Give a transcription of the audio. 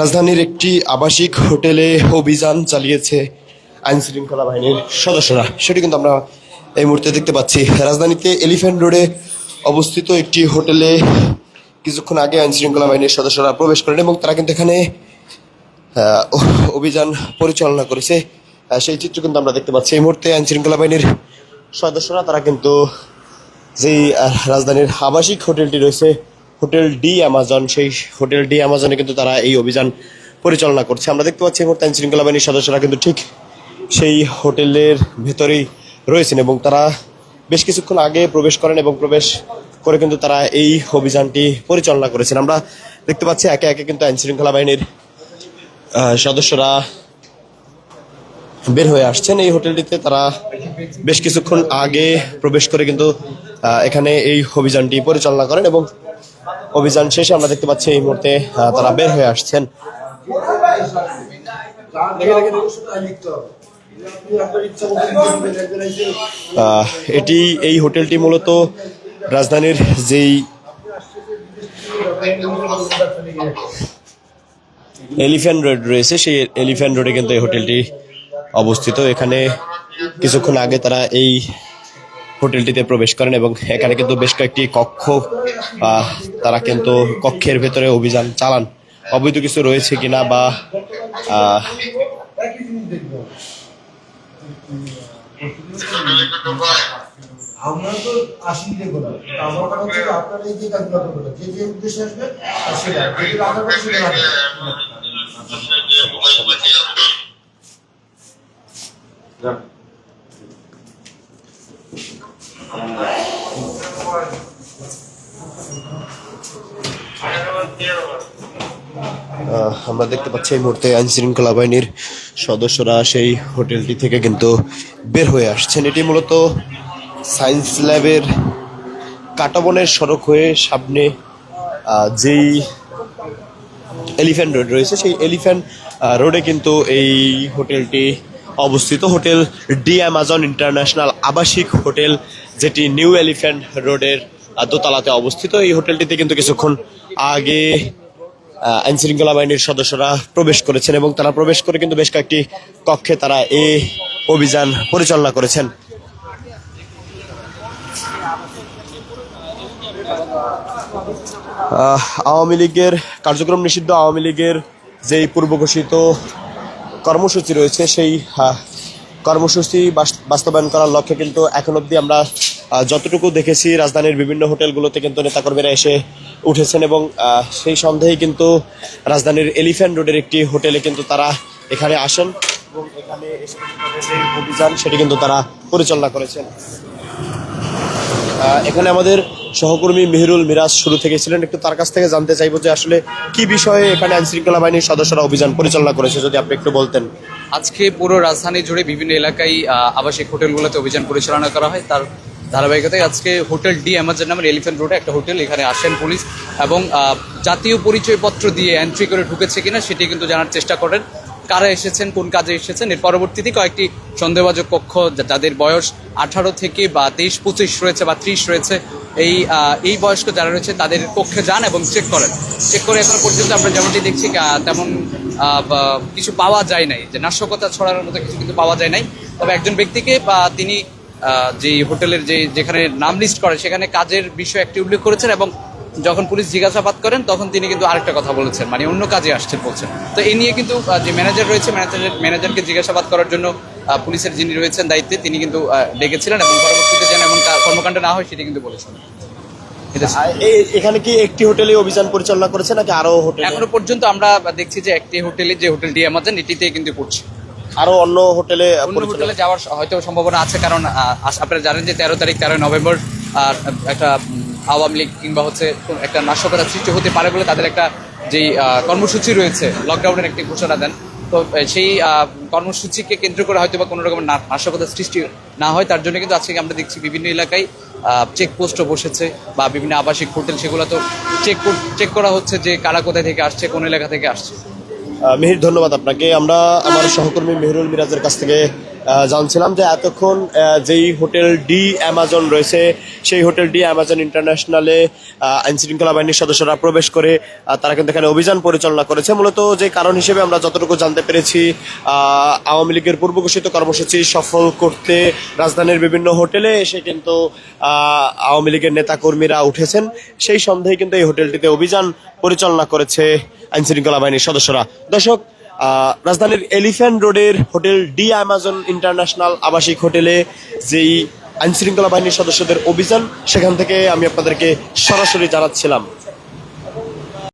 রাজধানীর একটি আবাসিক হোটেলে অভিযান চালিয়েছে আইন শৃঙ্খলা বাহিনীর সদস্যরা। সেটি কিন্তু আমরা এই মুহূর্তে দেখতে পাচ্ছি। রাজধানীতে এলিফ্যান্ট রোডে অবস্থিত একটি হোটেলে কিছুক্ষণ আগে আইন শৃঙ্খলা বাহিনীর সদস্যরা প্রবেশ করেন এবং তারা কিন্তু এখানে অভিযান পরিচালনা করেছে। সেই চিত্র কিন্তু আমরা দেখতে পাচ্ছি। এই মুহূর্তে আইন শৃঙ্খলা বাহিনীর সদস্যরা, তারা কিন্তু যেই রাজধানীর আবাসিক হোটেলটি রয়েছে হোটেল ডি অ্যামাজন, সেই হোটেল ডি অ্যামাজনে কিন্তু তারা এই অভিযান পরিচালনা করছে। আমরা দেখতে পাচ্ছি মুহূর্তে আইন শৃঙ্খলা বাহিনীর সদস্যরা কিন্তু ঠিক সেই হোটেলের ভেতরেই রয়েছেন এবং তারা বেশ কিছুক্ষণ আগে প্রবেশ করেন এবং প্রবেশ করে কিন্তু তারা এই অভিযানটি পরিচালনা করেছেন। আমরা দেখতে পাচ্ছি একে একে কিন্তু আইন শৃঙ্খলা বাহিনীর সদস্যরা বের হয়ে আসছেন। এই হোটেলটিতে তারা বেশ কিছুক্ষণ আগে প্রবেশ করে কিন্তু এখানে এই অভিযানটি পরিচালনা করেন এবং অভিযান শেষে আমরা দেখতে পাচ্ছি এই মুহূর্তে তারা বের হয়ে আসছেন। এটি, এই হোটেলটি মূলত রাজধানীর যেই এলিফ্যান্ট রোড রয়েছে, সেই এলিফ্যান্ট রোডে কিন্তু এই হোটেলটি অবস্থিত। এখানে কিছুক্ষণ আগে তারা এই হোটেলটিতে প্রবেশ করেন এবং এখানে কিন্তু বেশ কয়েকটি কক্ষ তারা কিন্তু কক্ষের ভেতরে অভিযান চালান অবৈধ কিছু রয়েছে কিনা বা। আমরা দেখতে পাচ্ছি এই মুহূর্তে আইন শৃঙ্খলা বাহিনীর সদস্যরা সেই হোটেলটি থেকে কিন্তু বের হয়ে আসছেন। এটি মূলত সায়েন্স ল্যাবের কাটাবনের সড়ক হয়ে সামনে যেই এলিফ্যান্ট রোড রয়েছে, সেই এলিফ্যান্ট রোডে কিন্তু এই হোটেলটি অবস্থিত হোটেল ডি অ্যামাজন ইন্টারন্যাশনাল আবাসিক হোটেল, যেটি নিউ এলিফ্যান্ট রোডের দোতলাতে অবস্থিত। এই হোটেলটিতে কিন্তু কিছুক্ষণ আগে আইন শৃঙ্খলা বাহিনীর সদস্যরা প্রবেশ করেছেন এবং তারা প্রবেশ করে কিন্তু বেশ কয়েকটি কক্ষে তারা এই অভিযান পরিচালনা করেছেন। আওয়ামী লীগের কার্যক্রম নিষিদ্ধ। আওয়ামী লীগের যেই পূর্ব ঘোষিত কর্মসূচি রয়েছে, সেই কর্মসূচি বাস্তবায়ন করার লক্ষ্যে কিন্তু এখন অবধি আমরা যতটুকু দেখেছি রাজধানীর বিভিন্ন হোটেলগুলোতে কিন্তু নেতাকর্মীরা এসে উঠেছেন এবং সেই সন্দেহে কিন্তু রাজধানীর এলিফ্যান্ট রোডের একটি হোটেলে কিন্তু তারা এখানে আসেন এবং এখানে এসে অভিযান, সেটি কিন্তু তারা পরিচালনা করেছেন। এখানে আমাদের সহকর্মী মেহরুল মিরাজ শুরু থেকে ছিলেন। একটু তার কাছ থেকে জানতে চাইব যে আসলে কি বিষয়ে এখানে আইন শৃঙ্খলা বাহিনীর সদস্যরা অভিযান পরিচালনা করেছে, যদি আপনি একটু বলতেন। আজকে পুরো রাজধানী জুড়ে বিভিন্ন এলাকায় আবাসিক হোটেলগুলোতে অভিযান পরিচালনা করা হয়। তার ধারাবাহিকতায় আজকে হোটেল ডি অ্যামাজন নামের এলিফ্যান্ট রোডে একটা হোটেল এখানে আসেন পুলিশ এবং জাতীয় পরিচয়পত্র দিয়ে এন্ট্রি করে ঢুকেছে কিনা সেটি কিন্তু জানার চেষ্টা করেন। কারা এসেছেন, কোন কাজে এসেছেন, এর পরবর্তীতে কয়েকটি সন্দেহবাজক কক্ষ যাদের বয়স আঠারো থেকে বা তেইশ, পঁচিশ রয়েছে বা ত্রিশ রয়েছে, এই এই বয়স্ক যারা রয়েছে তাদের কক্ষে যান এবং চেক করেন। চেক করে এখন পর্যন্ত আমরা যেমনটি দেখছি তেমন কিছু পাওয়া যায় নাই, যে নাশকতা ছড়ানোর মতো কিছু কিন্তু পাওয়া যায় নাই। তবে একজন ব্যক্তিকে, বা তিনি যে হোটেলের যে, যেখানে নাম লিস্ট করে সেখানে কাজের বিষয় একটি উল্লেখ করেছেন এবং যখন পুলিশ জিজ্ঞাসাবাদ করেন তখন তিনি কিন্তু আরেকটা কথা বলেছেন মানে অন্য কাজে আসছেন বলছেন। তো এই নিয়ে কিন্তু যে ম্যানেজার রয়েছে ম্যানেজারের ম্যানেজারকে জিজ্ঞাসাবাদ করার জন্য পুলিশের যিনি রয়েছেন দায়িত্বে তিনি কিন্তু ডেকেছিলেন এবং পরবর্তীতে যেন এমন কর্মকাণ্ড না হয় সেটি কিন্তু বলেছেন। এখানে কি একটি হোটেলে অভিযান পরিচালনা করেছে নাকি আরও হোটেল? এখনও পর্যন্ত আমরা দেখছি যে একটি হোটেলে যে হোটেলটি আমাদের এটিতে কিন্তু পড়ছে আরও অন্য হোটেলে অন্য হোটেলে যাওয়ার হয়তো সম্ভাবনা আছে কারণ আপনারা জানেন যে তেরো তারিখ তেরোই নভেম্বর আর একটা আওয়ামী লীগ কিংবা হচ্ছে একটা নাশকতা সৃষ্টি হতে পারে বলে তাদের একটা যেই কর্মসূচি রয়েছে লকডাউনের একটি ঘোষণা দেন। তো সেই কর্মসূচিকে কেন্দ্র করে হয়তো বা কোনো রকমের না- নাশকতা সৃষ্টি না হয়, তার জন্য কিন্তু আজকে আমরা দেখছি বিভিন্ন এলাকায় চেকপোস্টও বসেছে বা বিভিন্ন আবাসিক হোটেল সেগুলো তো চেক চেক করা হচ্ছে যে কারা কোথায় থেকে আসছে, কোন এলাকা থেকে আসছে। মিহির, ধন্যবাদ আপনাকে। আমরা আমার সহকর্মী মেহরুল মিরাজের কাছ থেকে জানছিলাম যে এতক্ষণ যেই হোটেল ডি অ্যামাজন রয়েছে, সেই হোটেল ডি অ্যামাজন ইন্টারন্যাশনালে আইন শৃঙ্খলা বাহিনীর সদস্যরা প্রবেশ করে তারা কিন্তু এখানে অভিযান পরিচালনা করেছে। মূলত যে কারণ হিসেবে আমরা যতটুকু জানতে পেরেছি আওয়ামী লীগের পূর্ব ঘোষিত কর্মসূচি সফল করতে রাজধানীর বিভিন্ন হোটেলে এসে কিন্তু আওয়ামী লীগের নেতাকর্মীরা উঠেছেন। সেই সন্দেহে কিন্তু এই হোটেলটিতে অভিযান পরিচালনা করেছে আইন শৃঙ্খলা বাহিনীর সদস্যরা। দর্শক রাজধানীর এলিফ্যান্ট রোডের হোটেল ডি অ্যামাজন ইন্টারন্যাশনাল আবাসিক হোটেলে যেই আইনশৃঙ্খলা বাহিনীর সদস্যদের অভিযান, সেখান থেকে আমি আপনাদেরকে সরাসরি জানাচ্ছিলাম।